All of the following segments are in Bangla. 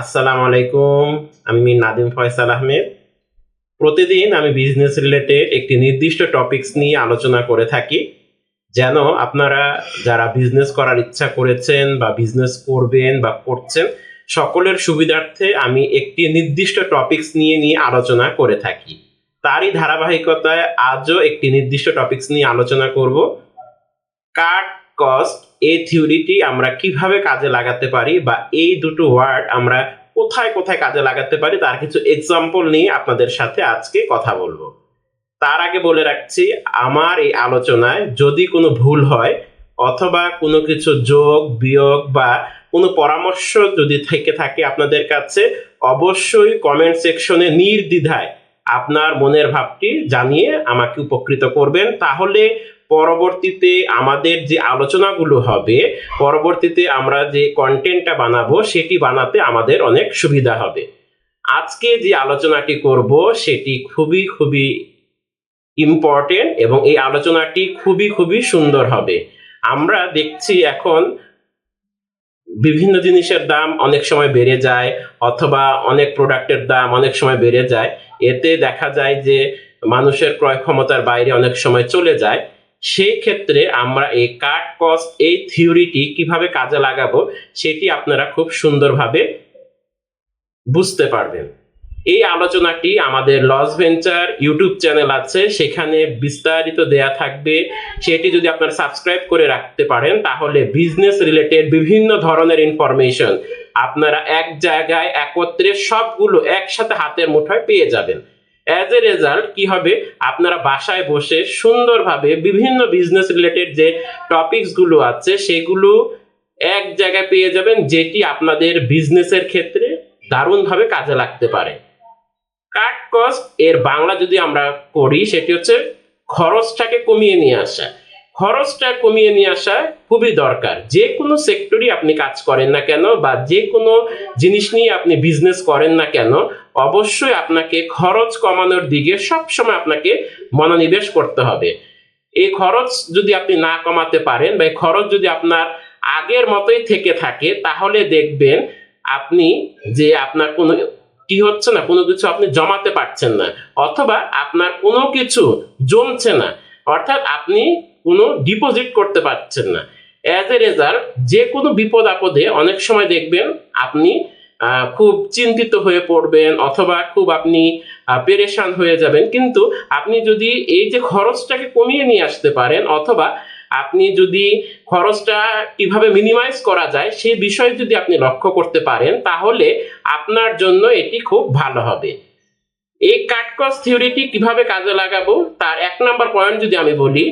আসসালামু আলাইকুম, আমি নাদিম ফয়সাল আহমেদ। প্রতিদিন আমি বিজনেস রিলেটেড একটি নির্দিষ্ট টপিকস নিয়ে আলোচনা করে থাকি, যেন আপনারা যারা বিজনেস করার ইচ্ছা করেছেন বা বিজনেস করবেন বা করছেন, সকলের সুবিধার্থে আমি একটি নির্দিষ্ট টপিকস নিয়ে নিয়ে আলোচনা করে থাকি। তারই ধারাবাহিকতায় আজও একটি নির্দিষ্ট টপিকস নিয়ে আলোচনা করব। কাট, কস্ট এই থিওরিটি আমরা কীভাবে কাজে লাগাতে পারি বা এই দুটো ওয়ার্ড আমরা কোথায় কোথায় কাজে লাগাতে পারি তার কিছু এক্সাম্পল নিয়ে আপনাদের সাথে আজকে কথা বলব। তার আগে বলে রাখছি, আমার এই আলোচনায় যদি কোনো ভুল হয় অথবা কোনো কিছু যোগ, বিয়োগ বা কোনো পরামর্শ যদি থেকে থাকে আপনাদের কাছে, অবশ্যই কমেন্ট সেকশনে নির্দ্বিধায় আপনার মনের ভাবটি জানিয়ে আমাকে উপকৃত করবেন। তাহলে পরবর্তীতে আমাদের যে আলোচনাগুলো হবে, পরবর্তীতে আমরা যে কন্টেন্টটা বানাবো, সেটি বানাতে আমাদের অনেক সুবিধা হবে। আজকে যে আলোচনাটি করব, সেটি খুবই খুবই ইম্পর্টেন্ট এবং এই আলোচনাটি খুবই খুবই সুন্দর হবে। আমরা দেখছি এখন বিভিন্ন জিনিসের দাম অনেক সময় বেড়ে যায়, অথবা অনেক প্রোডাক্টের দাম অনেক সময় বেড়ে যায়। এতে দেখা যায় যে মানুষের ক্রয় ক্ষমতার বাইরে অনেক সময় চলে যায়। সেই ক্ষেত্রে আমরা এই কাট কস্ট এই থিওরিটি কীভাবে কাজে লাগাবো সেটি আপনারা খুব সুন্দরভাবে বুঝতে পারবেন। এই আলোচনাটি আমাদের লস ভেঞ্চার ইউটিউব চ্যানেল আছে, সেখানে বিস্তারিত দেয়া থাকবে। সেটি যদি আপনারা সাবস্ক্রাইব করে রাখতে পারেন, তাহলে বিজনেস রিলেটেড বিভিন্ন ধরনের ইনফরমেশন আপনারা এক জায়গায় একত্রে সবগুলো একসাথে হাতের মুঠোয় পেয়ে যাবেন। অ্যাজ এ রেজাল্ট কি হবে? আপনারা বাসায় বসে সুন্দরভাবে বিভিন্ন বিজনেস রিলেটেড যে টপিকসগুলো আছে, সেগুলো এক জায়গায় পেয়ে যাবেন, যেটি আপনাদের বিজনেসের ক্ষেত্রে দারুণভাবে কাজে লাগতে পারে। কাট কস্ট এর বাংলা যদি আমরা করি, সেটি হচ্ছে খরচটাকে কমিয়ে নিয়ে আসা। খরচটা কমিয়ে নিয়ে আসা খুবই দরকার। যে কোনো সেক্টরই আপনি কাজ করেন না কেন বা যে কোনো জিনিস নিয়ে আপনি বিজনেস করেন না কেন, অবশ্যই আপনাকে খরচ কমানোর দিকে সবসময় আপনাকে মনোনিবেশ করতে হবে। এই খরচ যদি আপনি না কমাতে পারেন বা এই খরচ যদি আপনার আগের মতোই থেকে থাকে, তাহলে দেখবেন আপনি যে আপনার কোনো কি হচ্ছে না, কোনো কিছু আপনি জমাতে পারছেন না, অথবা আপনার কোনো কিছু জমছে না। অর্থাৎ আপনি কোনো ডিপোজিট করতে পারছেন না। অ্যাজ এ রেজাল্ট যে কোনো বিপদ আপদে অনেক সময় দেখবেন আপনি খুব চিন্তিত হয়ে পড়বেন অথবা খুব আপনি পেরেশান হয়ে যাবেন। কিন্তু আপনি যদি এই যে খরচটাকে কমিয়ে নিয়ে আসতে পারেন অথবা আপনি যদি খরচটা কীভাবে মিনিমাইজ করা যায় সেই বিষয়ে যদি আপনি লক্ষ্য করতে পারেন, তাহলে আপনার জন্য এটি খুব ভালো হবে। এই কাটকস থিওরিটি কীভাবে কাজে লাগাবো, তার এক নাম্বার পয়েন্ট যদি আমি বলি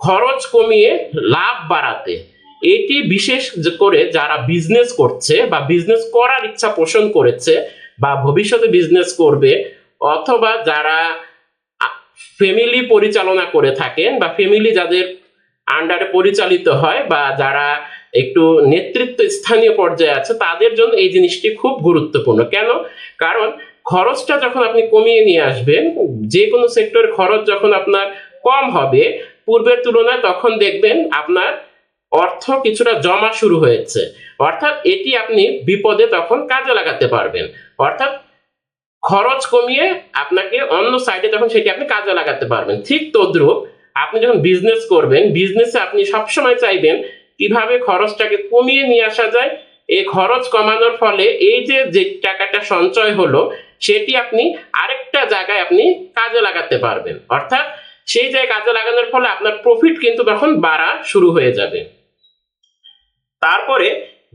খরচ কমিয়ে লাভ বাড়াতে। এটি বিশেষ করে যারা বিজনেস করছে বা বিজনেস করার ইচ্ছা পোষণ করেছে বা ভবিষ্যতে বিজনেস করবে অথবা যারা ফ্যামিলি পরিচালনা করে থাকেন বা ফ্যামিলি যাদের আন্ডারে পরিচালিত হয় বা যারা একটু নেতৃত্ব স্থানীয় পর্যায়ে আছে, তাদের জন্য এই জিনিসটি খুব গুরুত্বপূর্ণ। কেন? কারণ খরচটা যখন আপনি কমিয়ে নিয়ে আসবেন, যে কোনো সেক্টরের খরচ যখন আপনার কম হবে পূর্বের তুলনায় তখন দেখবেন আপনার অর্থ কিছুটা জমা শুরু হয়েছে। অর্থাৎ এটি আপনি বিপদে তখন কাজে লাগাতে পারবেন। অর্থাৎ খরচ কমিয়ে আপনাকে অন্য সাইডে তখন সেটি আপনি কাজে লাগাতে পারবেন। ঠিক তদ্রুপ আপনি যখন বিজনেস করবেন বিজনেসে আপনি সবসময় চাইবেন কীভাবে খরচটাকে কমিয়ে নিয়ে আসা যায়। এই খরচ কমানোর ফলে এই যে যে টাকাটা সঞ্চয় হলো, সেটি আপনি আরেকটা জায়গায় আপনি কাজে লাগাতে পারবেন। অর্থাৎ সেই জায়গায় কাজে লাগানোর ফলে আপনার প্রফিট কিন্তু তখন বাড়া শুরু হয়ে যাবে। তারপরে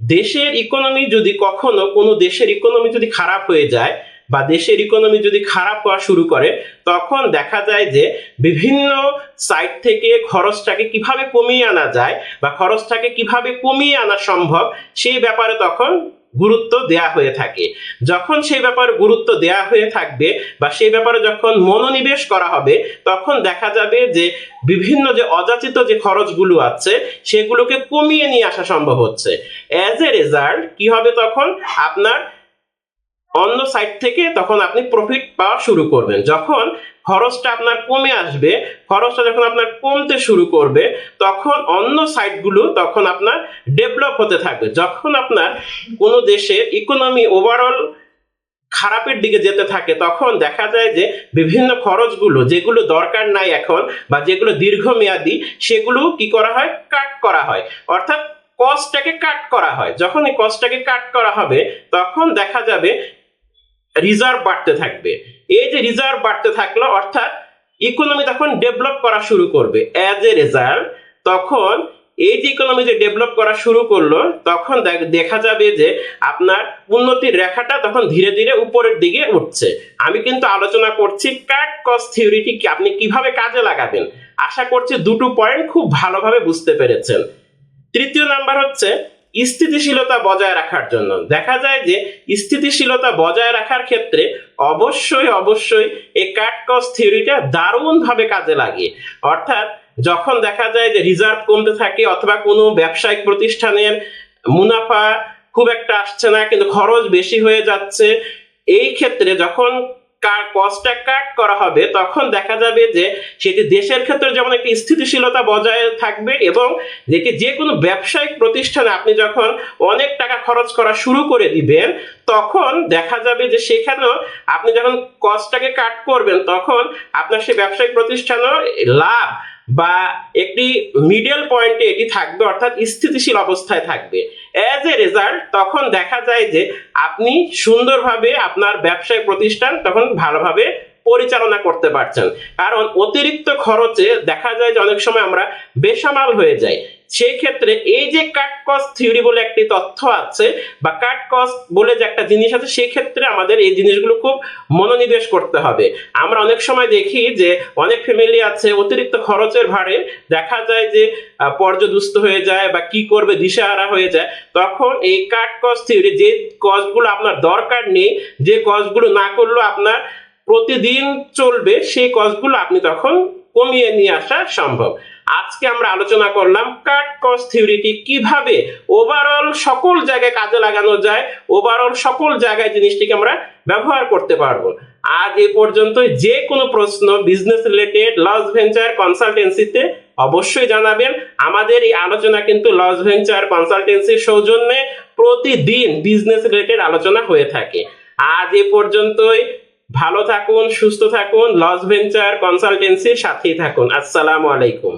দেশের ইকোনমি যদি কখনো কোনো দেশের ইকোনমি যদি খারাপ হয়ে যায় বা দেশের ইকোনমি যদি খারাপ হওয়া শুরু করে, তখন দেখা যায় যে বিভিন্ন সাইড থেকে খরচটাকে কীভাবে কমিয়ে আনা যায় বা খরচটাকে কীভাবে কমিয়ে আনা সম্ভব, সেই ব্যাপারে তখন গুরুত্ব দেয়া হয়ে থাকে। যখন সেই ব্যাপারে গুরুত্ব দেয়া হয়ে থাকবে বা সেই ব্যাপারে যখন মনোনিবেশ করা হবে, তখন দেখা যাবে যে বিভিন্ন যে অযাচিত যে খরচগুলো আছে, সেগুলোকে কমিয়ে নিয়ে আসা সম্ভব হচ্ছে। অ্যাজ এ রেজাল্ট কি হবে তখন? আপনার অন্য সাইড থেকে তখন আপনি প্রফিট পাওয়া শুরু করবেন। যখন খরচটা আপনার কমে আসবে, খরচটা যখন আপনার কমতে শুরু করবে, তখন অন্য সাইটগুলো তখন আপনার ডেভেলপ হতে থাকবে। যখন আপনার কোনো দেশের ইকোনমি ওভারঅল খারাপের দিকে যেতে থাকে, তখন দেখা যায় যে বিভিন্ন খরচগুলো যেগুলো দরকার নাই এখন বা যেগুলো দীর্ঘমেয়াদী, সেগুলো কি করা হয়? কাট করা হয়। অর্থাৎ কস্টটাকে কাট করা হয়। যখন এই কস্টটাকে কাট করা হবে, তখন দেখা যাবে রিজার্ভ বাড়তে থাকবে। এই যে রিজার্ভ বাড়তে থাকল, অর্থাৎ ইকোনমি তখন ডেভেলপ করা শুরু করবে। অ্যাজ এ রেজাল্ট তখন এই যে ইকোনমি যে ডেভেলপ করা শুরু করল, তখন দেখ- যাবে যে আপনার উন্নতির রেখাটা তখন ধীরে ধীরে উপরের দিকে উঠছে। আমি কিন্তু আলোচনা করছি কাট কস্ট থিওরিটি কি, আপনি কীভাবে কাজে লাগাবেন? আশা করছি দুটো পয়েন্ট খুব ভালোভাবে বুঝতে পেরেছেন। তৃতীয় নাম্বার হচ্ছে স্থিতিশীলতা বজায় রাখার জন্য। দেখা যায় যে স্থিতিশীলতা বজায় রাখার ক্ষেত্রে অবশ্যই অবশ্যই এই কাট কস্ট থিওরিটা দারুণভাবে কাজে লাগে। অর্থাৎ যখন দেখা যায় যে রিজার্ভ কমতে থাকে অথবা কোনো ব্যবসায়িক প্রতিষ্ঠানের মুনাফা খুব একটা আসছে না, কিন্তু খরচ বেশি হয়ে যাচ্ছে, এই ক্ষেত্রে যখন কস্টটা কাট করা হবে, তখন দেখা যাবে যে সেটি দেশের ক্ষেত্রে যেমন একটি স্থিতিশীলতা বজায় থাকবে এবং যেটি যে কোনো ব্যবসায়িক প্রতিষ্ঠানে আপনি যখন অনেক টাকা খরচ করা শুরু করে দিবেন, তখন দেখা যাবে যে সেখানেও আপনি যখন কস্টটাকে কাট করবেন, তখন আপনার সেই ব্যবসায়িক প্রতিষ্ঠানও লাভ বা একটি মিডল পয়েন্টে এটি থাকবে, অর্থাৎ স্থিতিশীল অবস্থায় থাকবে। অ্যাজ এ রেজাল্ট তখন দেখা যায় যে আপনি সুন্দরভাবে আপনার ব্যবসায়িক প্রতিষ্ঠান তখন ভালোভাবে পরিচালনা করতে পারছেন। কারণ অতিরিক্ত খরচে দেখা যায় যে অনেক সময় আমরা বেসামাল হয়ে যাই। সেই ক্ষেত্রে এই যে কাট কস্ট থিওরি বলে একটি তথ্য আছে, বা কাট কস্ট বলে যে একটা জিনিস আছে, সেই ক্ষেত্রে আমাদের এই জিনিসগুলো খুব মনোনিবেশ করতে হবে। আমরা অনেক সময় দেখি যে অনেক ফ্যামিলি আছে, অতিরিক্ত খরচের ভারে দেখা যায় যে পর্যদুস্ত হয়ে যায় বা কি করবে, দিশাহারা হয়ে যায়। তখন এই কাট কস্ট থিওরি যে কস্টগুলো আপনার দরকার নেই, যে কস্টগুলো না করলেও আপনার প্রতিদিন চলবে, সেই কস্টগুলো আপনি তখন কমিয়ে নিয়ে আসা সম্ভব। আজকে আমরা আলোচনা করলাম কাট কস্ট থিওরিটি কীভাবে ওভারঅল সকল জায়গায় কাজে লাগানো যায় ওভারঅল সকল জায়গায় জিনিসটিকে আমরা ব্যবহার করতে পারব। আজ এ পর্যন্ত যে কোনো প্রশ্ন বিজনেস রিলেটেড লস ভেঞ্চার কনসালটেন্সিতে অবশ্যই জানাবেন। আমাদের এই আলোচনা কিন্তু লস ভেঞ্চার কনসালটেন্সির সৌজন্যে প্রতিদিন বিজনেস রিলেটেড আলোচনা হয়ে থাকে। আজ এ পর্যন্তই। ভালো থাকুন, সুস্থ থাকুন লস ভেঞ্চার কনসালটেন্সির সাথেই থাকুন। আসসালামু আলাইকুম।